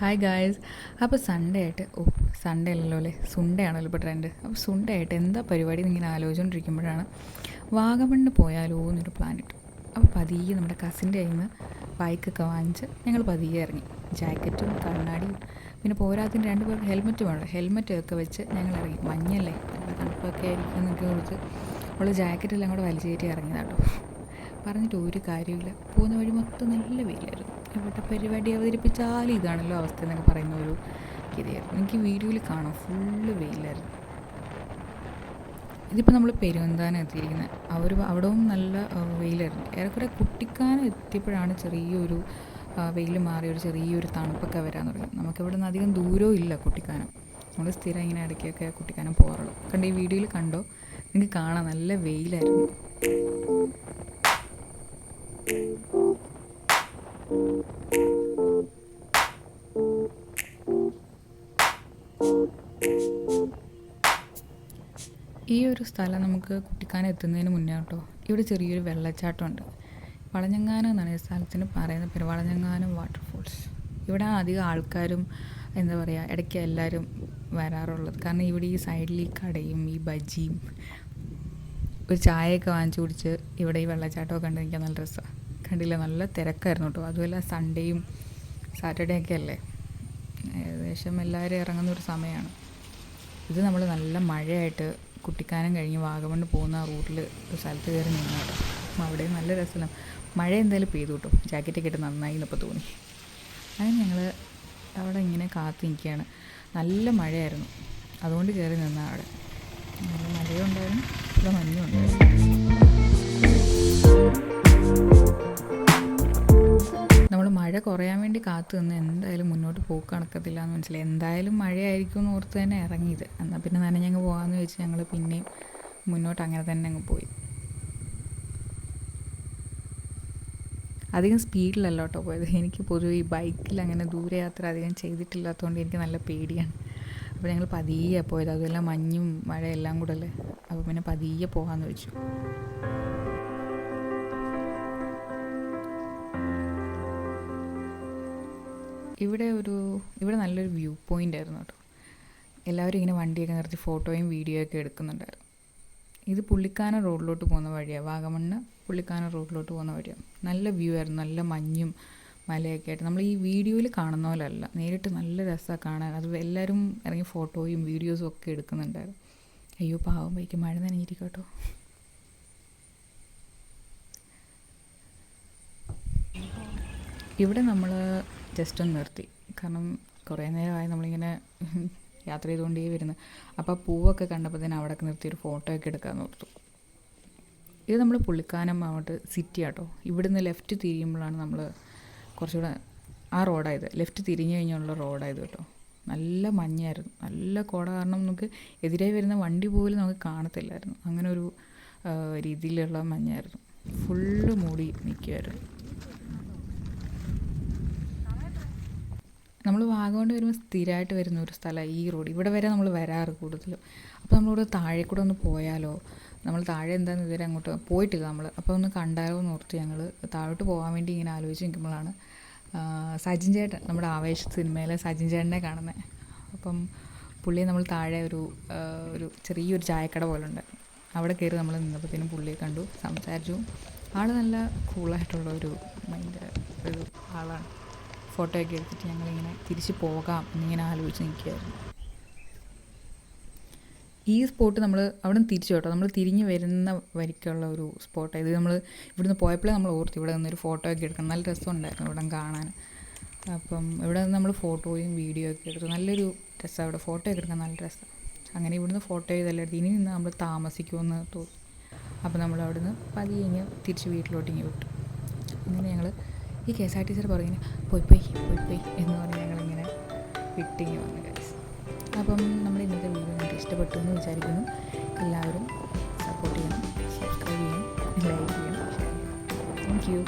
Hi guys അപ്പോൾ Sunday ആയിട്ട് ഓ Sunday അല്ലല്ലോ അല്ലേ? സുണ്ടേ ആണല്ലോ ഇപ്പോൾ ട്രെൻഡ് അപ്പോൾ സുണ്ടേ ആയിട്ട് എന്താ പരിപാടി എന്ന് ഇങ്ങനെ ആലോചിച്ചുകൊണ്ടിരിക്കുമ്പോഴാണ് വാഗമണ്ണ് പോയാലോ എന്നൊരു പ്ലാൻ ഇട്ടു. അപ്പോൾ പതിയെ നമ്മുടെ കസിന്റെ കയ്യിൽ നിന്ന് ബൈക്കൊക്കെ വാങ്ങിച്ച് ഞങ്ങൾ പതിയെ ഇറങ്ങി. ജാക്കറ്റും കണ്ണാടിയും പിന്നെ പോരാത്തിന് രണ്ട് പേർക്ക് ഹെൽമെറ്റ് വേണം? ഹെൽമെറ്റ് ഒക്കെ വെച്ച് ഞങ്ങൾ ഇറങ്ങി. മഞ്ഞല്ലേ നല്ല തണുപ്പൊക്കെ ആയിരിക്കും എന്നൊക്കെ കൊടുത്ത് ഉള്ള ജാക്കറ്റെല്ലാം കൂടെ വലിച്ചേറ്റി ഇറങ്ങിയതാട്ടോ. പറഞ്ഞിട്ട് ഒരു കാര്യമില്ല പോകുന്ന വഴി മൊത്തം നല്ല വെയിലായിരുന്നു. എവിടെ പരിപാടി അവതരിപ്പിച്ചാലും ഇതാണല്ലോ അവസ്ഥ എന്നൊക്കെ പറയുന്ന ഒരു ഗതിയായിരുന്നു. എനിക്ക് വീഡിയോയിൽ കാണാം. ഫുള്ള് വെയിലായിരുന്നു. ഇതിപ്പോൾ നമ്മൾ പെരുവന്താനം എത്തിയിരിക്കുന്നത് അവർ അവിടവും നല്ല വെയിലായിരുന്നു. ഏറെക്കുറെ കുട്ടിക്കാനം എത്തിയപ്പോഴാണ് ചെറിയൊരു വെയിൽ മാറി ഒരു ചെറിയൊരു തണുപ്പൊക്കെ വരാൻ തുടങ്ങി നമുക്കിവിടെ നിന്ന് അധികം ദൂരവും ഇല്ല കുട്ടിക്കാനം. നമ്മൾ സ്ഥിരം ഇങ്ങനെ ഇടയ്ക്കൊക്കെ കുട്ടിക്കാനം പോകാറുള്ളൂ. കണ്ട് ഈ വീഡിയോയിൽ കണ്ടോ? നിങ്ങൾക്ക് കാണാം. നല്ല വെയിലായിരുന്നു. ഈ ഒരു സ്ഥലം നമുക്ക് കുട്ടിക്കാനം എത്തുന്നതിന് മുന്നേ കേട്ടോ ഇവിടെ ചെറിയൊരു വെള്ളച്ചാട്ടമുണ്ട്. വളഞ്ഞങ്ങാനം എന്നാണ് ഈ സ്ഥലത്തിന് പറയുന്ന പേര് വളഞ്ഞങ്ങാനം വാട്ടർഫോൾസ് ഇവിടെ അധികം ആൾക്കാരും എന്താ പറയുക ഇടയ്ക്ക് എല്ലാവരും വരാറുള്ളത്. കാരണം ഇവിടെ ഈ സൈഡിൽ ഈ കടയും ഈ ബജിയും ഒരു ചായയൊക്കെ വാങ്ങിച്ചു കുടിച്ച് ഇവിടെ ഈ വെള്ളച്ചാട്ടമൊക്കെ എനിക്ക് നല്ല രസമാണ് കണ്ടില്ല? നല്ല തിരക്കായിരുന്നു കേട്ടോ. അതുമല്ല സൺഡേയും സാറ്റർഡേ ഒക്കെ അല്ലേ? ഏകദേശം എല്ലാവരും ഇറങ്ങുന്ന ഒരു സമയമാണ്. ഇത് നമ്മൾ നല്ല മഴയായിട്ട് കുട്ടിക്കാനം കഴിഞ്ഞ് വാഗമൺ പോകുന്ന ആ റൂട്ടിൽ ഒരു സ്ഥലത്ത് കയറി നിന്നു കേട്ടോ. അവിടെ നല്ല രസമാണ് മഴ എന്തായാലും പെയ്തു കേട്ടോ. ജാക്കറ്റൊക്കെ ഇട്ട് നന്നായി എന്നപ്പോൾ തോന്നി. അങ്ങനെ ഞങ്ങൾ അവിടെ ഇങ്ങനെ കാത്തു നിൽക്കുകയാണ്. നല്ല മഴയായിരുന്നു. അതുകൊണ്ട് കയറി നിന്ന അവിടെ. നല്ല മഴയുണ്ടായിരുന്നു. നല്ല ഇവിടെ മഞ്ഞും മഴ കുറയാൻ വേണ്ടി കാത്തു നിന്ന് എന്തായാലും മുന്നോട്ട് പോക്ക് നടക്കത്തില്ല എന്ന് മനസ്സിലായി. എന്തായാലും മഴയായിരിക്കും എന്ന് ഓർത്ത് തന്നെ ഇറങ്ങിയത്. എന്നാൽ പിന്നെ നനഞ്ഞങ്ങ് പോകാമെന്ന് വെച്ച് ഞങ്ങൾ പിന്നെയും മുന്നോട്ട് അങ്ങനെ തന്നെ അങ്ങ് പോയി. അധികം സ്പീഡിലല്ല കേട്ടോ പോയത്. എനിക്ക് പൊതുവെ ഈ ബൈക്കിൽ അങ്ങനെ ദൂരയാത്ര അധികം ചെയ്തിട്ടില്ലാത്തതുകൊണ്ട് എനിക്ക് നല്ല പേടിയാണ്. അപ്പോൾ ഞങ്ങൾ പതിയെ പോയത്. അതുമല്ല മഞ്ഞും മഴയെല്ലാം കൂടെ അല്ലേ? അപ്പോൾ പിന്നെ പതിയെ പോകാമെന്ന് വെച്ചു. ഇവിടെ ഒരു ഇവിടെ നല്ലൊരു വ്യൂ പോയിന്റ് ആയിരുന്നു കേട്ടോ. എല്ലാവരും ഇങ്ങനെ വണ്ടിയൊക്കെ നിർത്തി ഫോട്ടോയും വീഡിയോ ഒക്കെ എടുക്കുന്നുണ്ടായിരുന്നു. ഇത് പുള്ളിക്കാന റോഡിലോട്ട് പോകുന്ന വഴിയാണ് വാഗമണ്ണ് പുള്ളിക്കാന റോഡിലോട്ട് പോകുന്ന വഴിയാണ് നല്ല വ്യൂ ആയിരുന്നു. നല്ല മഞ്ഞും മലയൊക്കെ ആയിട്ട്. നമ്മൾ ഈ വീഡിയോയിൽ കാണുന്ന പോലെ അല്ല നേരിട്ട് നല്ല രസമാണ് കാണാൻ. അത് എല്ലാവരും ഇറങ്ങി ഫോട്ടോയും വീഡിയോസും ഒക്കെ എടുക്കുന്നുണ്ടായിരുന്നു. അയ്യോ പാവം വൈക്ക് മഴ നനഞ്ഞിരിക്കും കേട്ടോ. ഇവിടെ നമ്മൾ ജസ്റ്റ് ഒന്ന് നിർത്തി. കാരണം കുറേ നേരമായി നമ്മളിങ്ങനെ യാത്ര ചെയ്തുകൊണ്ടേ വരുന്നത് അപ്പോൾ പൂവൊക്കെ കണ്ടപ്പോൾ തന്നെ അവിടെയൊക്കെ നിർത്തി ഒരു ഫോട്ടോ ഒക്കെ എടുക്കാമെന്ന് ഓർത്തു. ഇത് നമ്മൾ പുള്ളിക്കാനം അങ്ങോട്ട് സിറ്റി ആട്ടോ. ഇവിടുന്ന് ലെഫ്റ്റ് തിരിയുമ്പോഴാണ് നമ്മൾ കുറച്ചുകൂടെ ആ റോഡായത് ലെഫ്റ്റ് തിരിഞ്ഞു കഴിഞ്ഞുള്ള റോഡായത് കേട്ടോ. നല്ല മഞ്ഞായിരുന്നു. നല്ല കോട കാരണം നമുക്ക് എതിരായി വരുന്ന വണ്ടി പോലും നമുക്ക് കാണത്തില്ലായിരുന്നു. അങ്ങനെ ഒരു രീതിയിലുള്ള മഞ്ഞായിരുന്നു. ഫുള്ള് മൂടി നിൽക്കുമായിരുന്നു നമ്മൾ വാഗമണ് വരുമ്പോൾ സ്ഥിരമായിട്ട് വരുന്ന ഒരു സ്ഥലമാണ് ഈ റോഡ്. ഇവിടെ വരെ നമ്മൾ വരാറ് കൂടുതലും. അപ്പോൾ നമ്മളിവിടെ താഴെ കൂടെ ഒന്ന് പോയാലോ? നമ്മൾ താഴെ എന്താണെന്ന് ഇതുവരെ അങ്ങോട്ട് പോയിട്ടില്ല നമ്മൾ അപ്പോൾ ഒന്ന് കണ്ടാലോ എന്ന് ഓർത്ത് ഞങ്ങൾ താഴോട്ട് പോകാൻ വേണ്ടി ഇങ്ങനെ ആലോചിച്ച് നിൽക്കുമ്പോഴാണ് സജിൻ ചേട്ടൻ നമ്മുടെ ആവേശ സിനിമയിലെ സജിൻ ചേട്ടനെ കാണുന്നത് അപ്പം പുള്ളിയെ നമ്മൾ താഴെ ഒരു ഒരു ചെറിയൊരു ചായക്കട പോലെ ഉണ്ട് അവിടെ കയറി നമ്മൾ നിന്നപ്പോഴത്തേനും പുള്ളിയെ കണ്ടു സംസാരിച്ചു. ആൾ നല്ല കൂളായിട്ടുള്ള ഒരു മൈൻഡ് ഒരു ആളാണ്. ഫോട്ടോ ഒക്കെ എടുത്തിട്ട് ഞങ്ങളിങ്ങനെ തിരിച്ച് പോകാം എന്നിങ്ങനെ ആലോചിച്ച് നിൽക്കുകയായിരുന്നു. ഈ സ്പോട്ട് നമ്മൾ അവിടെ നിന്ന് തിരിച്ചു കേട്ടോ. നമ്മൾ തിരിഞ്ഞ് വരുന്ന വരിക്കുള്ള ഒരു സ്പോട്ടാണ് ഇത് നമ്മൾ ഇവിടുന്ന് പോയപ്പോഴേ നമ്മൾ ഓർത്തി ഇവിടെ നിന്നൊരു ഫോട്ടോ ഒക്കെ എടുക്കണം. നല്ല രസമുണ്ടായിരുന്നു ഇവിടെ കാണാൻ. അപ്പം ഇവിടെ നിന്ന് നമ്മൾ ഫോട്ടോയും വീഡിയോ ഒക്കെ എടുത്തു. നല്ലൊരു രസമാണ് അവിടെ. ഫോട്ടോ ഒക്കെ എടുക്കാൻ നല്ല രസമാണ് അങ്ങനെ ഇവിടുന്ന് ഫോട്ടോ ചെയ്തെല്ലാം ഇനി നിന്ന് നമ്മൾ താമസിക്കുമെന്ന് തോന്നി അപ്പോൾ നമ്മൾ അവിടുന്ന് പതിയെ തിരിച്ച് വീട്ടിലോട്ട് ഇങ്ങനെ വിട്ടു. അങ്ങനെ ഞങ്ങൾ ഈ കെ എസ് ആർ ടി സിയുടെ പോയി പോയി പോയി പോയി എന്ന് പറഞ്ഞ് ഞങ്ങളിങ്ങനെ വിട്ടിങ്ങി വന്നു ഗൈസ് അപ്പം നമ്മുടെ ഇന്നത്തെ വീഡിയോ നിങ്ങൾക്ക് ഇഷ്ടപ്പെട്ടു എന്ന് വിചാരിക്കുന്നു. എല്ലാവരും സപ്പോർട്ട് ചെയ്യണം സബ്സ്ക്രൈബ് ചെയ്യണം ലൈക്ക് ചെയ്യണം. Thank you